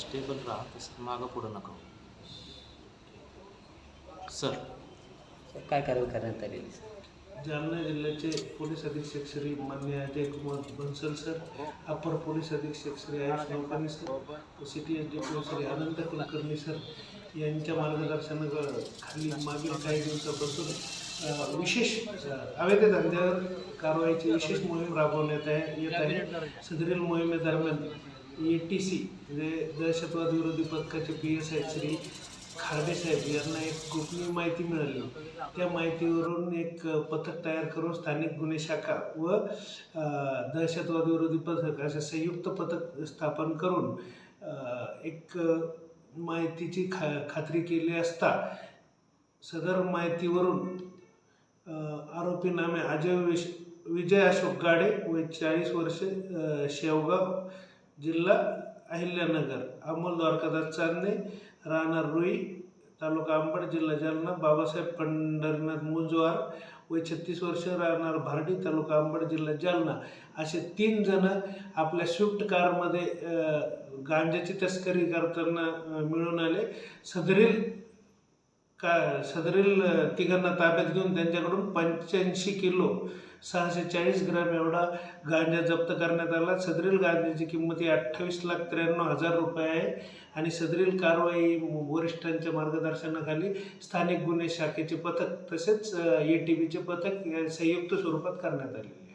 Stable राहा तसं मागं पुढं नका. सर. सर काय कारवाई करण्यात आलेली सर? जालना जिल्ह्याचे पोलीस अधीक्षक श्री मान्य अजय कुमार बन्सल सर अपर पोलीस अधीक्षक Shri Ayush Noukani sir city S D P Shri Anant Kulkarni sir यांच्या मार्गदर्शनाखाली मागील काही दिवसापासून अ, विशेष अ, अवैध धंद्यावर कारवाईची विशेष मोहीम राबवण्यात आहे येत आहे. सदरील मोहिमेदरम्यान ए टी सी म्हणजे दहशतवाद विरोधी पथकाचे P S I Shri Kharde साहेब यांना एक गोपनीय माहिती मिळाली. त्या माहितीवरून एक पथक तयार करून स्थानिक गुन्हे शाखा व दहशतवाद विरोधी पथक असे संयुक्त पथक स्थापन करून एक माहितीची खा खात्री केली असता सदर माहितीवरून आरोपी नामे अजय विश विजय अशोक गाडे व चाळीस वर्ष शेवगाव जिल्हा अहिल्यानगर अमोल द्वारकादास चांदणे राहणार रुई तालुका अंबड जिल्हा जालना बाबासाहेब पंढरीनाथ मुजवार व छत्तीस वर्ष राहणार भारडी तालुका अंबड जिल्हा जालना. असे तीन जण आपल्या स्विफ्ट कारमध्ये गांजाची तस्करी करताना मिळून आले. सदरील का सदरील तिघांना ताब्यात घेऊन त्यांच्याकडून पंच्याऐंशी किलो सहाशे चाळीस ग्रॅम एवढा गांजा जप्त करण्यात आला. सदरील गांजाची किंमत ही अठ्ठावीस लाख त्र्याण्णव हजार रुपये आहे आणि सदरील कारवाई वरिष्ठांच्या मार्गदर्शनाखाली स्थानिक गुन्हे शाखेचे पथक तसेच ए टी बीचे पथक या संयुक्त स्वरूपात करण्यात आले.